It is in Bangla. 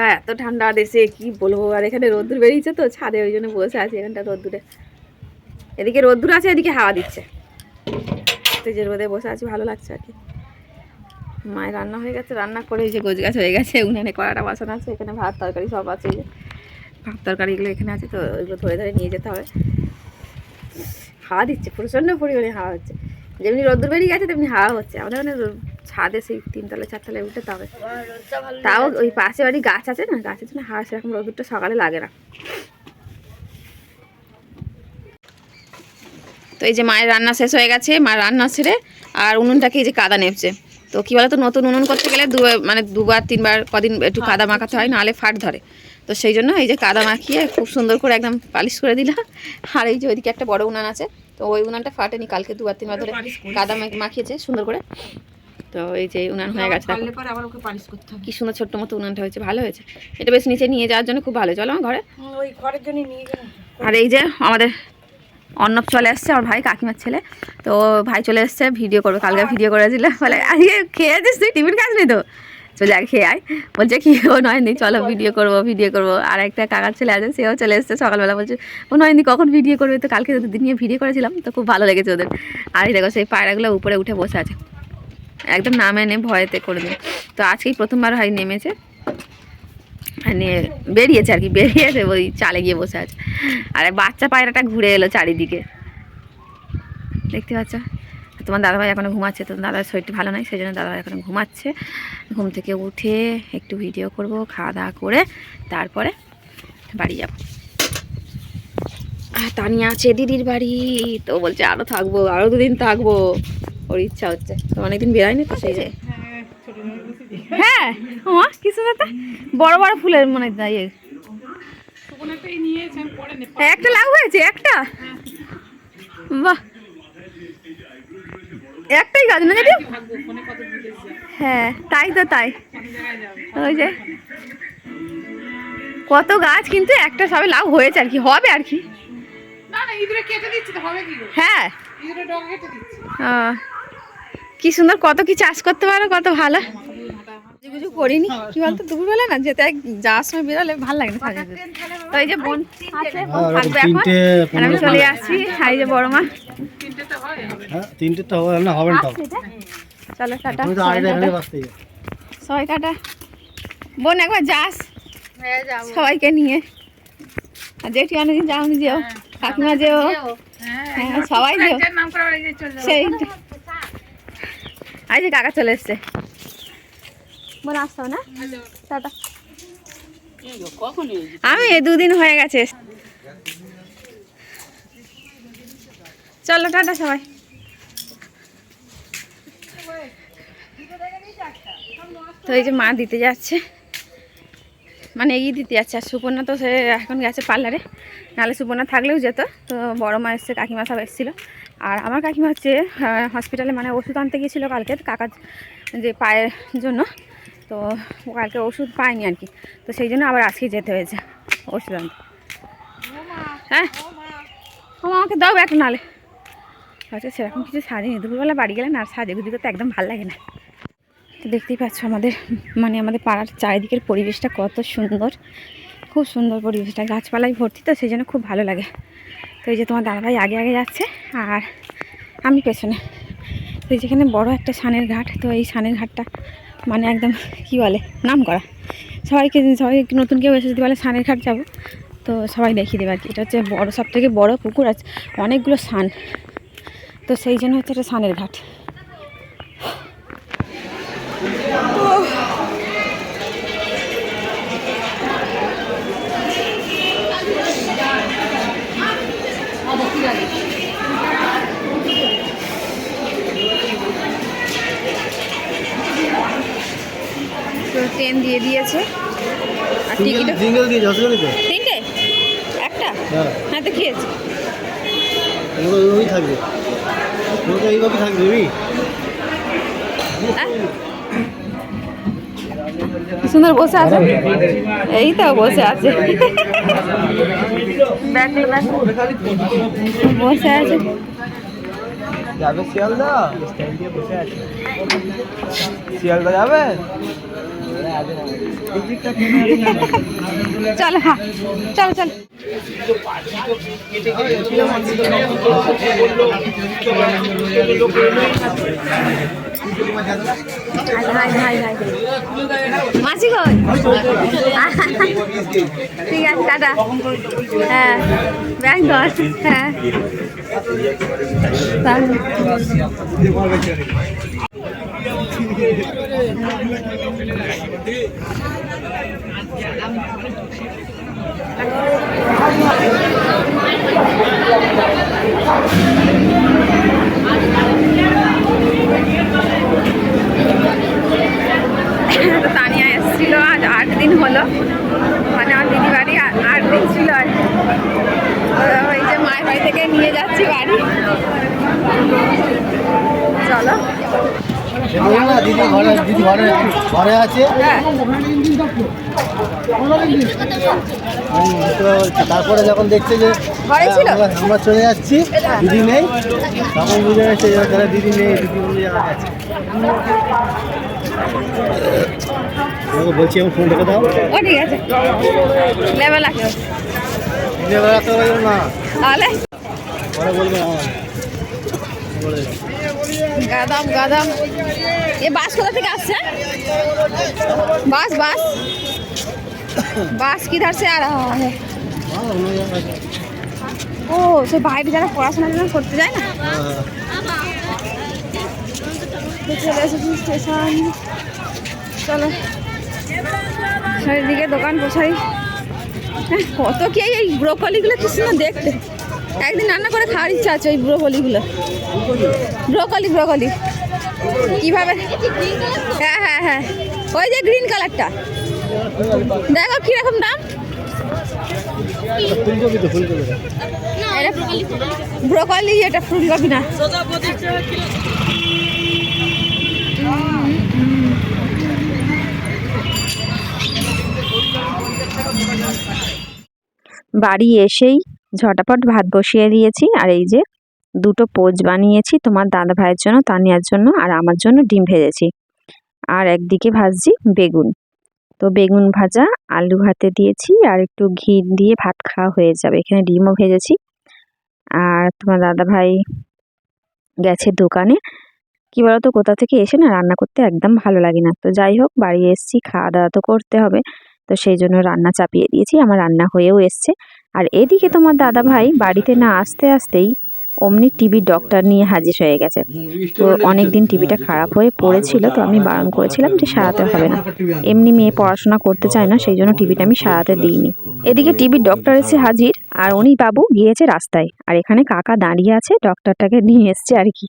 ঠান্ডা, এত ঠান্ডা দেশে কি বলব? আর এখানে রোদ্দুর বেরিয়েছে তো, ছাদে ওই জন্য বসে আছি এখানটা রোদ্দুরে। এদিকে রোদ্দুর আছে, এদিকে হাওয়া দিচ্ছে। তো যে রোদে বসে আছি, ভালো লাগছে আর কি। মায়ের রান্না হয়ে গেছে, রান্না করে এই যে গোছ গাছ হয়ে গেছে, উনানে কড়াটা বাসন আছে, এখানে ভাত তরকারি সব আছে যে। ভাত তরকারি এগুলো এখানে আছে তো, ওইগুলো ধরে ধরে নিয়ে যেতে হবে। হাওয়া দিচ্ছে, প্রচণ্ড পরিমাণে হাওয়া হচ্ছে। যেমনি রোদ্দুর বেরিয়ে গেছে, তেমনি হাওয়া হচ্ছে। আমাদের মানে ছাদে সেই তিনতলা চারতলায় উঠতে হবে তাও ওই পাশে বাড়ি গাছ আছে না গাছের জন্য হাওয়া সেরকম রোদ্দুরটা সকালে লাগে না। তো এই যে মায়ের রান্না শেষ হয়ে গেছে মা রান্না ছেড়ে আর উনুনটাকে এই যে কাদা নেপছে তো কী বলতো নতুন উনুন করতে গেলে দু মানে দুবার তিনবার কদিন একটু কাদা মাখাতে হয় নাহলে ফাট ধরে। তো সেই জন্য এই যে কাদা মাখিয়ে খুব সুন্দর করে একদম পালিশ করে দিলাম। আর এই যে ওইদিকে একটা বড় উনান আছে তো ওই উনানটা ফাটেনি কালকে দুবার তিনবার ধরে কাদা মাখিয়েছে সুন্দর করে। তো এই যে উনান হয়ে গেছে। কি সুন্দর ছোট্ট মতো উনানটা হয়েছে ভালো হয়েছে। এটা বেশ নিচে নিয়ে যাওয়ার জন্য খুব ভালো। চলো আমার ঘরে। আর এই যে আমাদের অর্ণব চলে এসছে আমার ভাই কাকিমার ছেলে। তো ভাই চলে এসছে ভিডিও করবে। কালকে ভিডিও করেছিল বলে আজকে খেয়ে আছিস তুই? টিফিন খাস নি তো? চলে আগে খেয়ে আয়। বলছে কি ও নয়নি। চলো ভিডিও করব ভিডিও করব। আর একটা কাকার ছেলে আছে সেও চলে এসছে সকালবেলা। বলছে ও নয়নি কখন ভিডিও করবে? তো কালকে দুদিন নিয়ে ভিডিও করেছিলাম। তো খুব ভালো লেগেছে ওদের। আর এই দেখো সেই পায়রাগুলো উপরে উঠে বসে আছে। একদম নামে নে ভয়েতে করে দিন। তো আজকেই প্রথমবার হয় নেমেছে। নিয়ে বেরিয়েছে আর কি, বেরিয়েছে ওই চালে গিয়ে বসে আছে। আর বাচ্চা পায়রাটা ঘুরে এলো চারিদিকে। দেখতে পাচ্ছ? তোমার দাদাভাই এখনও ঘুমাচ্ছে তো দাদার শরীরটা ভালো নয় সেই জন্য দাদাভাই এখন ঘুমাচ্ছে। ঘুম থেকে উঠে একটু ভিডিও করব, খাওয়া দাওয়া করে তারপরে বাড়ি যাব। আর তানিয়া আছে দিদির বাড়ি, তো বলছে আরও থাকব আরও দুদিন থাকব। ওর ইচ্ছা হচ্ছে। তো অনেকদিন বেরোয়নি তো সেই যে হ্যাঁ মা কি সুন্দর তো বড় বড় ফুলের মনে হয় ইয়ে একটা লাভ হয়েছে একটা? বাহ। একটাই গাছ না দিদি হ্যাঁ তাই তো তাই। ওই যে। কত গাছ কিন্তু একটা সবে লাভ হয়েছে আর কি হবে আর কি। না না ইঁদুরে কেটে দিচ্ছি তো হবে কি গো? হ্যাঁ। কি সুন্দর কত কি চাষ করতে পারো কত ভালো। কিছু করিনি কি বলতো দুপুরবেলা না যেতে এক যাওয়ার সময় বেরোলে ভালো লাগে না তো এই যে বোন আছে থাকবে এখন আমি চলে আসছি এই যে বড় মা। তিনটে তো হয় হ্যাঁ তিনটে তো হবে না হবে না চলো টাটা সবাই টাটা। টাটা। বোন একবার যাস। হ্যাঁ সবাইকে নিয়ে। আর জেঠি অনেকদিন যাওনি যেও। কাকিমা যেও। হ্যাঁ সবাই যেও। সেই যে কাকা চলে এসছে। বোন আসতো না। টাটা। আমি এই দুদিন হয়ে গেছে। চলো টাটা সবাই। তো এই যে মা দিতে যাচ্ছে। মানে এগিয়ে দিতে যাচ্ছে, আর সুপর্ণা তো সে এখন গেছে পার্লারে। নাহলে সুপর্ণা থাকলেও যেত, তো বড় মা এসছে, কাকিমা সব এসেছিল। আর আমার কাকিমা হচ্ছে হসপিটালে মানে ওষুধ আনতে গিয়েছিল কালকে কাকার যে পায়ের জন্য। তো কালকে ওষুধ পায়নি আর কি। তো সেই জন্য আবার আজকে যেতে হয়েছে ওষুধ আনতে। হ্যাঁ? ও আমাকে দাও একটা নালে আচ্ছা সেরকম কিছু সাজিনি। দুপুরবেলা বাড়ি গেলে না সাজে গুজি করতে একদম ভালো লাগে না। তো দেখতেই পাচ্ছ আমাদের মানে আমাদের পাড়ার চারিদিকের পরিবেশটা কত সুন্দর। খুব সুন্দর পরিবেশটা, গাছপালায় ভর্তি তো, সেই জন্য খুব ভালো লাগে। তো এই যে তোমার দাদাভাই আগে আগে যাচ্ছে, আর আমি পেছনে। তো যেখানে বড় একটা সানের ঘাট, তো এই সানের ঘাটটা মানে একদম কি বলে নাম করা সবাইকে, সবাই নতুন কেউ এসে যদি বলে সানের ঘাট যাব, তো সবাই দেখিয়ে দেবে আর কি। এটা হচ্ছে বড় সব থেকে বড়ো পুকুর আছে অনেকগুলো সান। তো সেই জন্য হচ্ছে এটা সানের ঘাট। তো দিয়ে দিয়েছে। আর টিকিটও সিঙ্গেল দিয়ে যাচ্ছে জানি তিনটে? একটা? হ্যাঁ। হ্যাঁ তো খেয়েছি। তোমাকে ওই থাকবে। তোমাকে এইভাবে থাকবে ওই কি সুন্দর বসে আছে। এই তো বসে আছে। বসে আছে। যাবে শিয়ালদা? বসে আছে শিয়ালদা যাবে? চলো হ্যাঁ চলো চলো। মাসি কই ঠিক আছে টাটা। হ্যাঁ ব্যাংক দশ হ্যাঁ। তানিয়া এসেছিল আজ আট দিন হলো মানে আমার দিদি বাড়ি আট দিন ছিল আর। ওই যে মায়ের বাড়ি থেকে নিয়ে যাচ্ছি বাড়ি চলো বলুন না দিদি ঘরে দিদি ঘরে ঘরে আছে। হ্যাঁ। তারপরে যখন দেখছে যে আমরা চলে যাচ্ছি দিদি নেই। তখন বুঝে গেছে তাহলে দিদি নেই দিদি বলে বলছি আমার ফোন রেখে দাও। ঠিক আছে। লেভেল আছে দিদি বেড়াতে পারবে না। তাহলে? পরে বলবে আমার দেবে। গাদাম গাদাম। এ বাস কোথা থেকে আসছে? বাস বাস। বাস কিধার সে আর ও, সে বাইরে যারা পড়াশোনার জন্য করতে যায় না? চলো। চারিদিকে দোকান পোছাই হ্যাঁ, কত কি এই ব্রোকলিগুলো কি সুন্দর দেখতে। একদিন রান্না করে খাওয়ার ইচ্ছা আছে ওই ব্রোকলিগুলো। Broccoli broccoli. কীভাবে? হ্যাঁ হ্যাঁ হ্যাঁ। ওই যে গ্রিন কালারটা দেখো কীরকম দাম? ব্রোকলি এটা ফুলকপি না। বাড়ি এসেই ঝটাপট ভাত বসিয়ে দিয়েছি আর এই যে দুটো পোজ বানিয়েছি তোমার দাদা ভাইয়ের জন্য, তানিয়ার জন্য আর আমার জন্য ডিম ভেজেছি। আর একদিকে ভাজছি বেগুন। তো বেগুন ভাজা, আলু ভাতে দিয়েছি আর একটু ঘি দিয়ে ভাত খাওয়া হয়ে যাবে। এখানে ডিমও ভেজেছি। আর তোমার দাদা ভাই গেছে দোকানে। কি বলতো, কোথা থেকে এসে না রান্না করতে একদম ভালো লাগে না। তো যাই হোক, বাড়ি এসেছি, খাওয়া দাওয়া তো করতে হবে। তো সেই জন্য রান্না চাপিয়ে দিয়েছি, আমার রান্না হয়েও এসছে। আর এদিকে তোমার দাদা ভাই বাড়িতে না আসতে আসতেই অমনি টিভির ডক্টর নিয়ে হাজির হয়ে গেছে। তো অনেক দিন টিভিটা খারাপ হয়ে পড়েছিল, তো আমি বারণ করেছিলাম যে সারাতে হবে না। এমনি মেয়ে পড়াশোনা করতে চায় না, সেই জন্য টিভিটা আমি সারাতে দিইনি। এদিকে টিভির ডক্টর এসে হাজির, আর উনি বাবু গিয়েছে রাস্তায়। আর এখানে কাকা দাঁড়িয়ে আছে, ডক্টরটাকে নিয়ে এসছে আর কি।